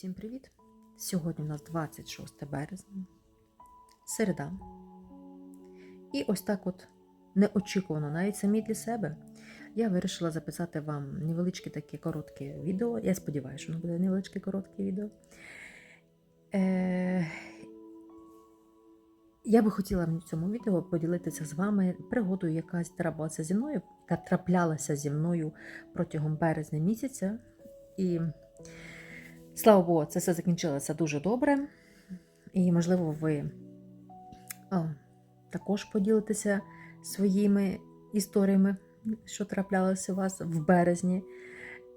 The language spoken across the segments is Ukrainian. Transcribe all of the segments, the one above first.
Усім привіт! Сьогодні у нас 26 березня, середа. І ось так от неочікувано, навіть самі для себе, я вирішила записати вам невеличке таке коротке відео. Я сподіваюся, що воно буде невеличке коротке відео. Е- я би хотіла в цьому відео поділитися з вами пригодою, яка трапилася зі мною, яка траплялася зі мною протягом березня місяця. І Слава Богу, це все закінчилося дуже добре. І, можливо, ви також поділитеся своїми історіями, що траплялося у вас в березні.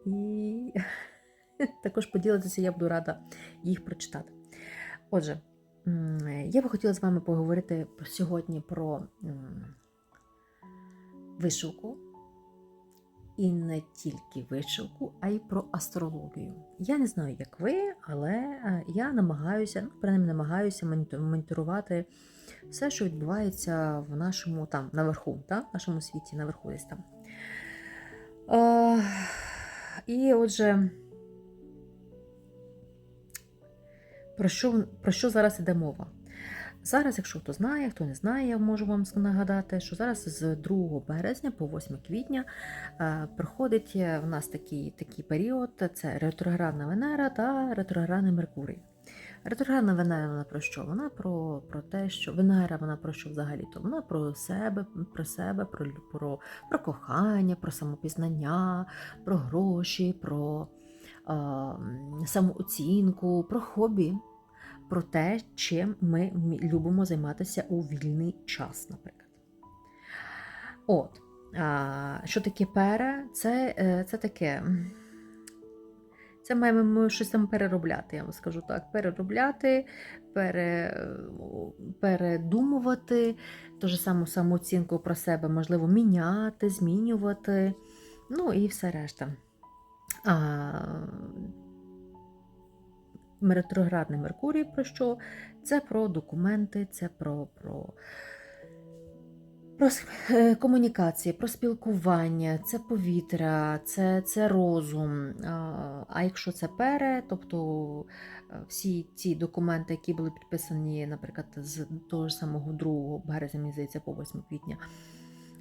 І також поділитися, я буду рада їх прочитати. Отже, я би хотіла з вами поговорити сьогодні про вишивку. І не тільки вишивку, а й про астрологію. Я не знаю, як ви, але я намагаюся, ну, принаймні намагаюся моніторувати все, що відбувається в нашому там наверху, та, в нашому світі, наверху десь там. Е, і отже, про що, про що зараз іде мова? Зараз, якщо хто знає, хто не знає, я можу вам нагадати, що зараз з 2 березня по 8 квітня е, проходить в нас такий такий період: це ретроградна Венера та ретроградний Меркурій. Ретроградна Венера вона про що? Вона про про те, що Венера вона про що взагалі? То вона про себе, про себе, про, про, про кохання, про самопізнання, про гроші, про е, самооцінку, про хобі про те, чим ми любимо займатися у вільний час, наприклад. От, а, що таке пере? Це е, це таке. Це маємо щось там переробляти, я вам скажу так. Переробляти, пере, передумувати, ту ж саму самооцінку про себе можливо міняти, змінювати, ну і все решта. А, ретроградний Меркурій про що? Це про документи, це про про, про е, комунікації, про спілкування, це повітря, це це розум. А якщо це пере, тобто е, всі ці документи, які були підписані, наприклад, з того ж самого 2 березня, мені по 8 квітня.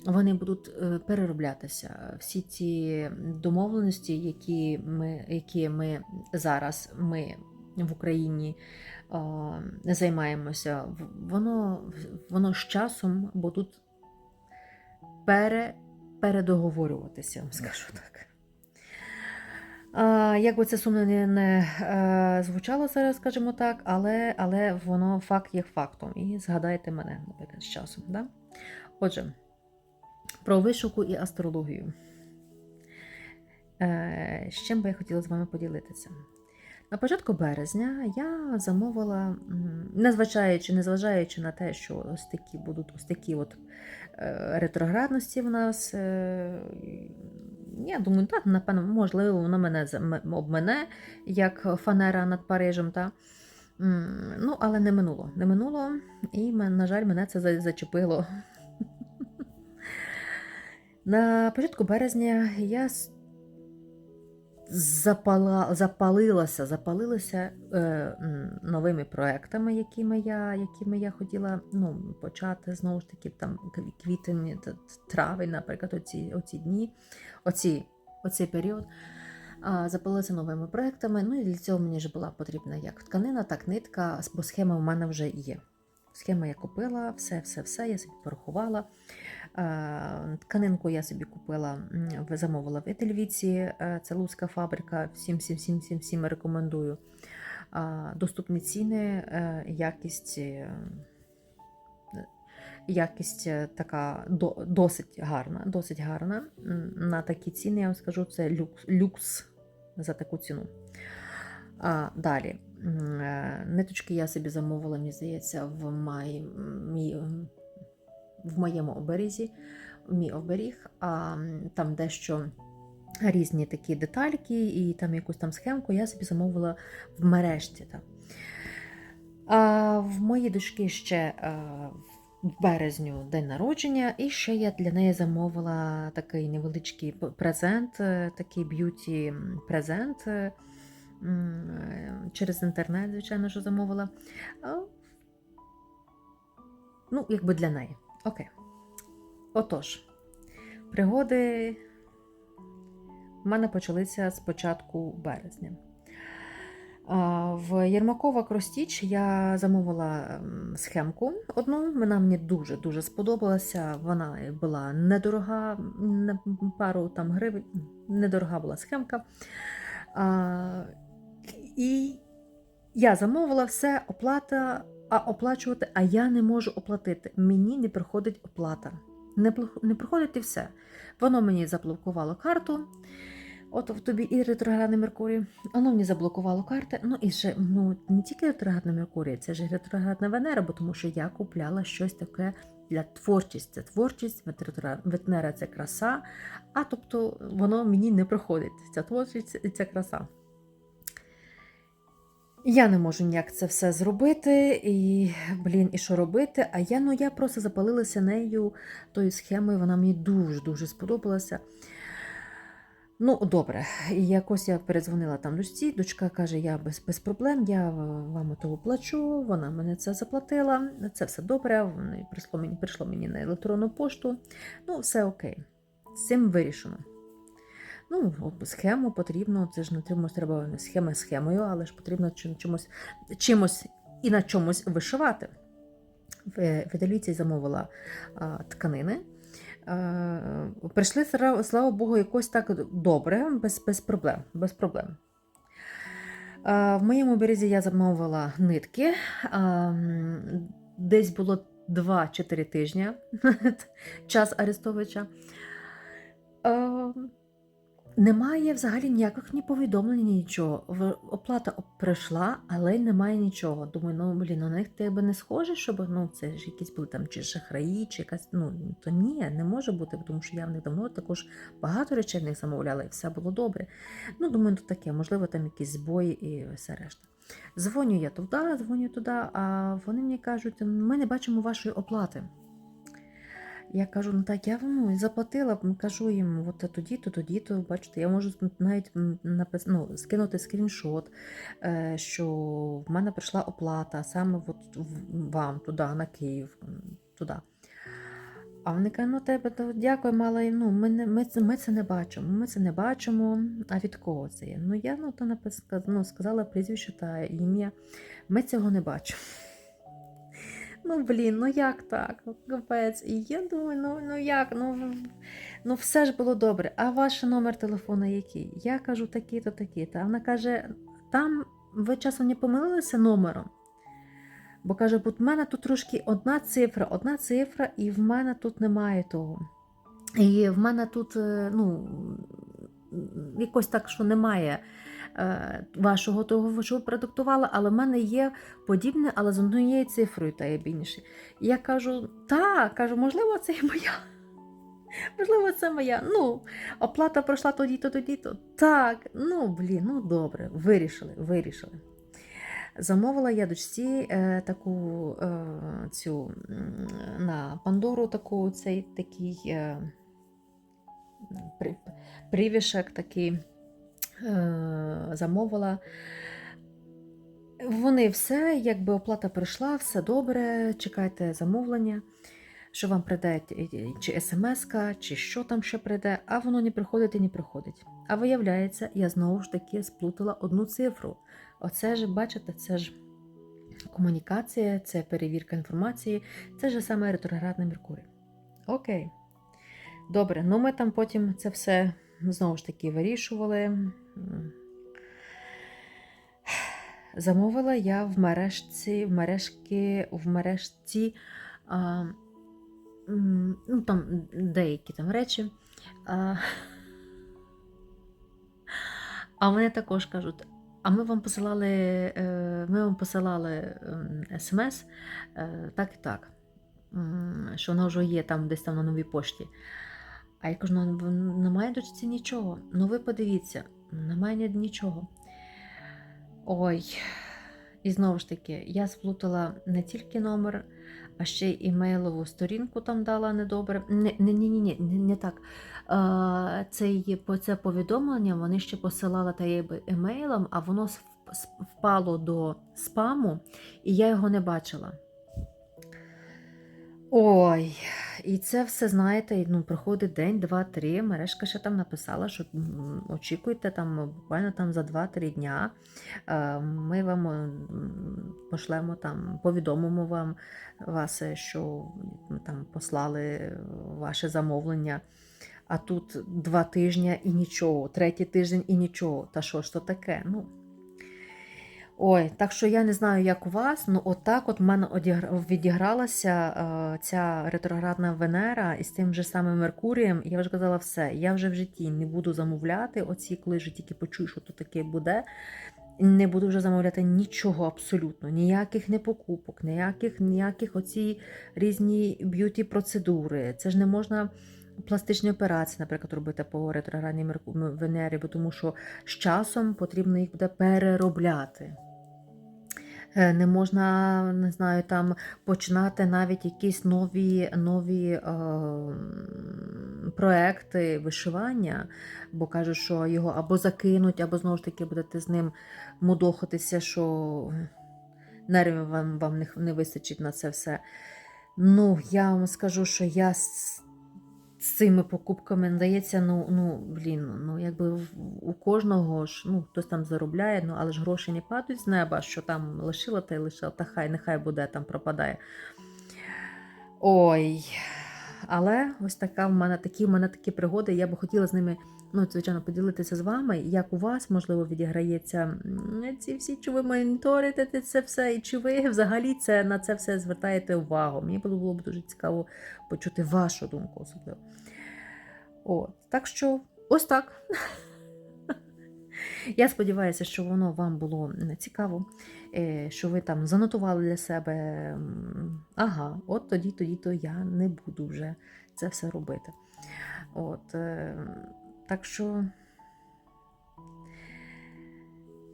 Вони будуть е, перероблятися. Всі ці домовленості, які ми які ми зараз ми в Україні займаємося, воно воно з часом будуть пере, передоговорюватися, скажу так. Як би це сумно не, не звучало зараз, скажімо так, але але воно факт є фактом. І згадайте мене, наприклад, з часом. Да? Отже, про вишуку і астрологію. Е, з чим би я хотіла з вами поділитися? На початку березня я замовила, незважаючи, незважаючи на те, що ось такі будуть ось такі от е, ретроградності в нас. Е, я думаю, так, напевно, можливо, воно мене обмене, як фанера над Парижем. Та? Ну, але не минуло. Не минуло, і, на жаль, мене це зачепило. На початку березня я запала, запалилася запалилася е, новими проектами, якими я якими я хотіла ну, почати знову ж таки там квітень, травень, наприклад, оці оці дні, оці, оцей період. Запалилася новими проектами. Ну і для цього мені ж була потрібна як тканина, так нитка, бо схема в мене вже є. Схема я купила, все-все-все, я собі порахувала. Тканинку я собі купила, замовила в Етельвіці, е, це Луцька фабрика. Всім всім всім всім всім рекомендую. Доступні ціни, е, якість. е, Якість е, така досить гарна. досить гарна. На такі ціни, я вам скажу, це люкс люкс за таку ціну. Далі. Ниточки я собі замовила, мені здається, в май, в моєму оберізі, мій оберіг, а там дещо різні такі детальки, і там якусь там схемку я собі замовила в мережці. Так. А В моїй дочки ще в березню день народження, і ще я для неї замовила такий невеличкий презент, такий б'юті-презент. м, е, через інтернет, звичайно, що замовила. Ну, якби для неї. Окей. Отож, пригоди в мене почалися з початку березня. В Єрмакова Кростіч я замовила ем, схемку одну. Вона мені дуже-дуже сподобалася. Вона була недорога, пару там гривень. Недорога була схемка. І я замовила все, оплата, а оплачувати, а я не можу оплатити. Мені не приходить оплата. Не, не приходить і все. Воно мені заблокувало карту. От в тобі і ретроградний Меркурій. Воно мені заблокувало карти. Ну і ще ну, не тільки ретроградний Меркурій, це ж ретроградна Венера, бо тому що я купляла щось таке для творчості. Це творчість, Венера це краса, а тобто воно мені не приходить. Ця творчість і ця краса. Я не можу ніяк це все зробити, і блін, і що робити? А я ну я просто запалилася нею тою схемою, вона мені дуже-дуже сподобалася. Ну, добре, і якось я передзвонила там дочці. Дочка каже: я без, без проблем, я вам того плачу, вона мене це заплатила, це все добре. Прийшло мені, прийшло мені на електронну пошту. Ну, все окей. З цим вирішено. Ну, схему потрібно, це ж не треба, треба схема схемою, але ж потрібно чимось, чимось і на чомусь вишивати. В Італійці замовила а, тканини. А, прийшли, слава Богу, якось так добре, без, без проблем. Без проблем. А, в моєму березі я замовила нитки. А, десь було 2-4 тижні час Арестовича. А, немає взагалі ніяких ні повідомлень, нічого. Оплата прийшла, але немає нічого. Думаю, ну блін, на них тебе не схоже, щоб ну це ж якісь були там чи шахраї, чи якась. Ну то ні, не може бути, тому що я в них давно також багато речей в них замовляла, і все було добре. Ну, думаю, то таке, можливо, там якісь збої і все решта. Дзвоню я туди, дзвоню туди, а вони мені кажуть, ми не бачимо вашої оплати. Я кажу, ну так, я ну, заплатила, кажу їм, от тоді-то, тоді-то, бачите, я можу навіть напис... ну, скинути скріншот, е, що в мене прийшла оплата саме от вам туди, на Київ, туди. А вони кажуть, ну тебе то дякую, але ну, ми, не, ми, ми це не бачимо. Ми це не бачимо. А від кого це є? Ну я ну, то напис... ну, сказала прізвище та ім'я. Ми цього не бачимо. Ну, блін, ну як так? Ну, Капець. І я думаю, ну, ну як? Ну, ну все ж було добре. А ваш номер телефону який? Я кажу такий-то, такий-то. А вона каже: там ви часом не помилилися номером? Бо каже, бо в мене тут трошки одна цифра, одна цифра, і в мене тут немає того. І в мене тут, е, ну, якось так, що немає вашого того, що ви продуктували, але в мене є подібне, але з однією цифрою та є більше. І я кажу, так, кажу, можливо, це і моя. Можливо, це моя. Ну, оплата пройшла тоді-то, тоді-то. Так, ну блін, ну добре, вирішили, вирішили. Замовила я дочці е, таку е, цю на Пандору таку, цей такий е, при- привішок такий е, замовила. Вони все, якби оплата прийшла, все добре, чекайте замовлення, що вам прийде е, чи смс, чи що там ще прийде, а воно не приходить і не приходить. А виявляється, я знову ж таки сплутала одну цифру. Оце ж, бачите, це ж комунікація, це перевірка інформації, це ж саме ретроградний Меркурій. Окей. Добре, ну ми там потім це все знову ж таки вирішували. Замовила я в мережці, в мережки, в мережці а, ну, там деякі там речі. А, а вони також кажуть: а ми вам посилали, е, ми вам посилали смс, е, так і так, що воно вже є там десь там на новій пошті. А я кажу, ну немає дочці нічого. Ну ви подивіться, немає ні- нічого. Ой, і знову ж таки, я сплутала не тільки номер, а ще й імейлову сторінку там дала недобре. Не, не, ні, ні, ні, не, так. Це, це повідомлення вони ще посилали та емейлом, а воно впало до спаму, і я його не бачила. Ой, і це все, знаєте, ну, проходить день, два, три. Мережка ще там написала, що очікуйте там буквально там за 2-3 дня. е, Ми вам пошлемо там, повідомимо вам вас, е, що там послали ваше замовлення. А тут два тижні і нічого, третій тиждень і нічого. Та що ж то таке? Ну, Ой, так що я не знаю, як у вас, ну отак от в мене відігралася е, ця ретроградна Венера із тим же самим Меркурієм. Я вже казала все, я вже в житті не буду замовляти оці, коли вже тільки почую, що то таке буде. Не буду вже замовляти нічого абсолютно, ніяких не покупок, ніяких, ніяких оці різні б'юті процедури. Це ж не можна пластичні операції, наприклад, робити по ретроградній Венері, бо тому що з часом потрібно їх буде переробляти. Е, Не можна, не знаю, там починати навіть якісь нові, нові е, проекти вишивання, бо кажуть, що його або закинуть, або знову ж таки будете з ним мудохатися, що нервів вам, вам не, не вистачить на це все. Ну, я вам скажу, що я з, цими покупками здається, ну, ну, блін, ну, якби у кожного ж, ну, хтось там заробляє, ну, але ж гроші не падають з неба, що там лишила та й лишила, та хай, нехай буде, там пропадає. Ой. Але ось така в мене такі в мене такі пригоди. Я би хотіла з ними, ну, звичайно, поділитися з вами, як у вас, можливо, відіграється ці всі, чи ви моніторите це все, і чи ви взагалі це, на це все звертаєте увагу. Мені було, б дуже цікаво почути вашу думку особливо. От. Так що, ось так. Я сподіваюся, що воно вам було цікаво, е, що ви там занотували для себе. Ага, от тоді, тоді, то я не буду вже це все робити. От, е, так що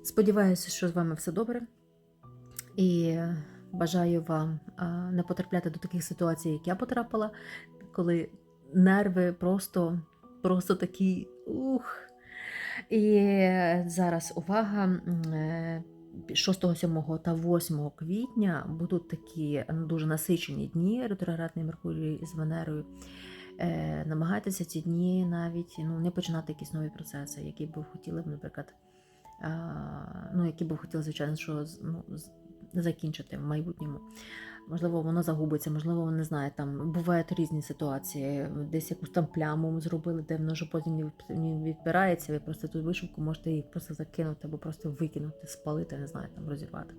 сподіваюся, що з вами все добре. І бажаю вам не потрапляти до таких ситуацій, як я потрапила, коли нерви просто, просто такі ух. І зараз увага. е, 6, 7 та 8 квітня будуть такі дуже насичені дні ретроградний Меркурій з Венерою. Е, намагайтеся ці дні навіть ну, не починати якісь нові процеси, які б хотіли б, наприклад, ну, які б хотіли, звичайно, що ну, закінчити в майбутньому. Можливо, воно загубиться, можливо, не знаю, там бувають різні ситуації. Десь якусь там пляму зробили, де воно вже потім не відбирається. Ви просто ту вишивку можете її просто закинути або просто викинути, спалити, не знаю, там розірвати.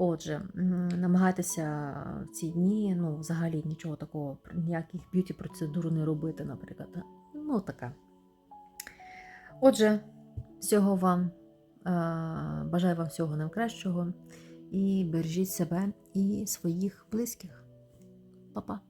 Отже, намагайтеся в ці дні, ну, взагалі нічого такого, ніяких б'юті процедур не робити, наприклад. Ну, така. Отже, всього вам е, бажаю вам всього найкращого і бережіть себе і своїх близьких. Па-па!